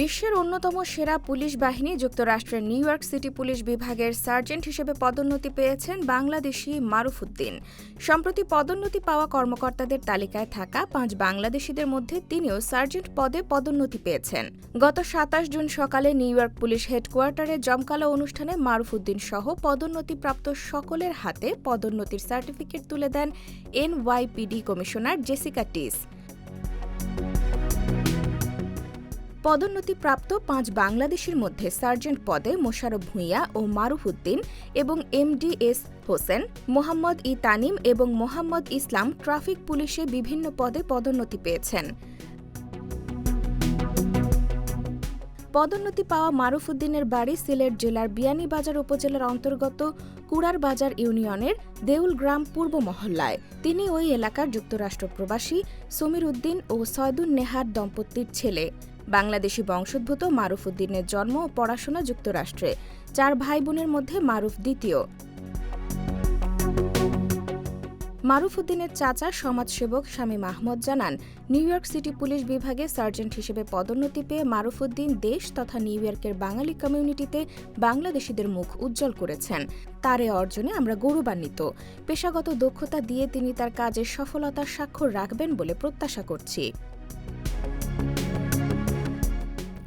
বিশ্বের অন্যতম সেরা পুলিশ বাহিনী যুক্তরাষ্ট্রের নিউ ইয়র্ক সিটি পুলিশ বিভাগের সার্জেন্ট হিসেবে পদোন্নতি পেয়েছেন বাংলাদেশি মারুফ উদ্দিন সম্প্রতি পদোন্নতি পাওয়া কর্মকর্তাদের তালিকায় থাকা পাঁচ বাংলাদেশিদের মধ্যে তিনিও সার্জেন্ট পদে পদোন্নতি পেয়েছেন। গত সাতাশ জুন সকালে নিউ ইয়র্ক পুলিশ হেডকোয়ার্টারে জমকালো অনুষ্ঠানে মারুফ উদ্দিন সহ পদোন্নতিপ্রাপ্ত সকলের হাতে পদোন্নতির সার্টিফিকেট তুলে দেন এনওয়াইপিডি কমিশনার জেসিকা টিস। পদোন্নতিপ্রাপ্ত পাঁচ বাংলাদেশের মধ্যে সার্জেন্ট পদে মোশারফ ভূঁইয়া ও মারুফ উদ্দিন এবং এমডিএস হোসেন, মোহাম্মদ ই তানিম এবং মোহাম্মদ ইসলাম ট্রাফিক পুলিশে বিভিন্ন পদে পদোন্নতি পেয়েছেন। পদোন্নতি পাওয়া মারুফ উদ্দিনের বাড়ি সিলেট জেলার বিয়ানীবাজার উপজেলার অন্তর্গত কুড়ার বাজার ইউনিয়নের দেউল গ্রাম পূর্ব মহল্লায়। তিনি ওই এলাকার যুক্তরাষ্ট্র প্রবাসী সমীর উদ্দিন ও সয়দুন নেহার দম্পতির ছেলে। বাংলাদেশি বংশোদ্ভূত মারুফ উদ্দিনের জন্ম ও পড়াশোনা যুক্তরাষ্ট্রে, চার ভাই বোনের মধ্যে মারুফ দ্বিতীয়। মারুফ উদ্দিনের চাচা সমাজসেবক স্বামী মাহমুদ জানান, নিউ ইয়র্ক সিটি পুলিশ বিভাগে সার্জেন্ট হিসেবে পদোন্নতি পেয়ে মারুফ উদ্দিন দেশ তথা নিউ ইয়র্কের বাঙালি কমিউনিটিতে বাংলাদেশিদের মুখ উজ্জ্বল করেছেন। তার এ অর্জনে আমরা গৌরবান্বিত। পেশাগত দক্ষতা দিয়ে তিনি তার কাজের সফলতার স্বাক্ষর রাখবেন বলে প্রত্যাশা করছি।